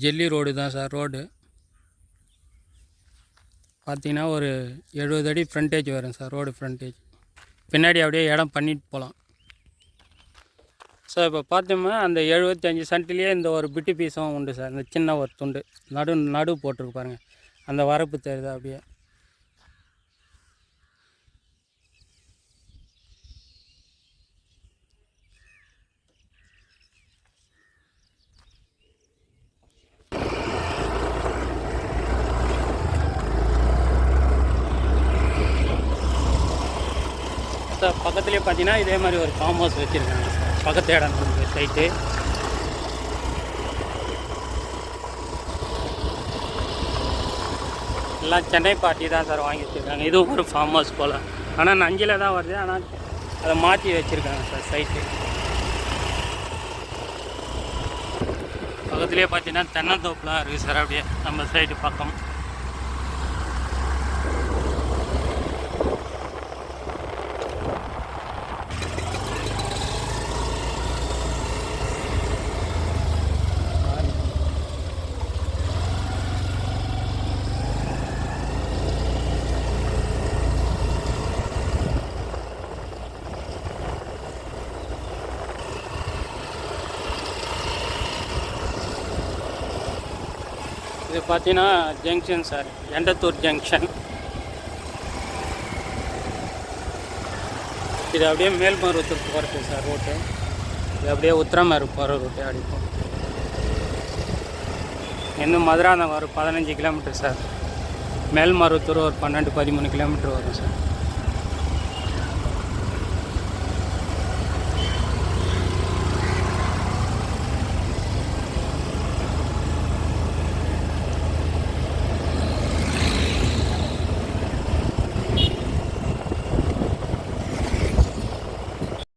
Jelly road தான் sir road. பார்த்தீங்கன்னா ஒரு எழுபது அடி ஃப்ரண்டேஜ் வரும் சார் ரோடு ஃப்ரண்டேஜ் பின்னாடி அப்படியே இடம் பண்ணிட்டு போகலாம் சார் இப்போ பார்த்தோம்னா அந்த எழுபத்தஞ்சி சென்ட்லேயே இந்த ஒரு பிட்டு பீஸும் உண்டு சார் இந்த சின்ன ஒரு துண்டு. நடு நடு போட்டிருக்கு பாருங்கள் அந்த வரப்பு தெரியுது அப்படியே? சார் பக்கத்துலேயே பார்த்தீங்கன்னா இதே மாதிரி ஒரு ஃபார்ம் ஹவுஸ் வச்சுருக்காங்க. சார் பக்கத்து இடம் சைட்டு எல்லாம் சென்னை பார்ட்டி தான் சார் வாங்கி வச்சுருக்காங்க. இதுவும் ஒரு ஃபார்ம் ஹவுஸ் போல். ஆனால் நஞ்சில் தான் வருது. ஆனால் அதை மாற்றி வச்சுருக்காங்க சார் சைட்டு பக்கத்துலேயே பார்த்தீங்கன்னா தென்னந்தோப்புலாம் இருக்குது சார் அப்படியே நம்ம சைடு பக்கம். இது பார்த்தீங்கன்னா ஜங்ஷன் சார் எண்டத்தூர் ஜங்ஷன் இது அப்படியே மேல்மருவத்தூர் போகிறது சார் ரோட்டு இது அப்படியே உத்திரமேரு போகிற ரூட்டு அடிப்போம் இன்னும் மதுராந்தகம் ஒரு பதினஞ்சு கிலோமீட்டர் சார் மேல்மருவத்தூர் ஒரு பன்னெண்டு பதிமூணு கிலோமீட்டர் வரும் சார்